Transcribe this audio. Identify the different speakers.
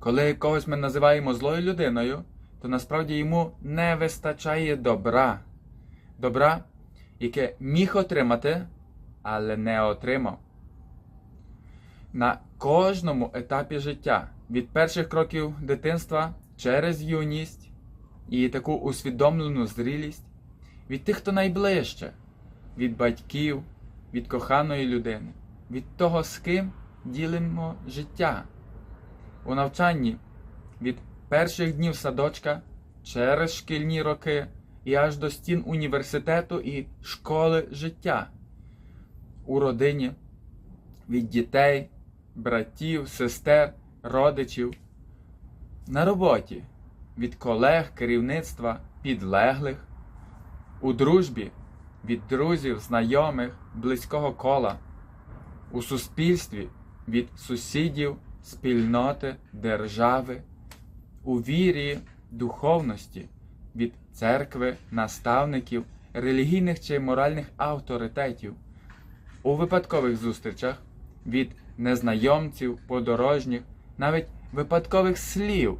Speaker 1: Коли когось ми називаємо злою людиною, то насправді йому не вистачає добра. Добра, яке міг отримати, але не отримав. На кожному етапі життя, від перших кроків дитинства через юність і таку усвідомлену зрілість, від тих, хто найближче, від батьків, від коханої людини, від того, з ким ділимо життя. У навчанні від перших днів садочка через шкільні роки і аж до стін університету і школи життя. У родині від дітей, братів, сестер, родичів. На роботі від колег, керівництва, підлеглих. У дружбі від друзів, знайомих, близького кола. У суспільстві від сусідів, спільноти, держави. У вірі, духовності від церкви, наставників, релігійних чи моральних авторитетів. У випадкових зустрічах від незнайомців, подорожніх, навіть випадкових слів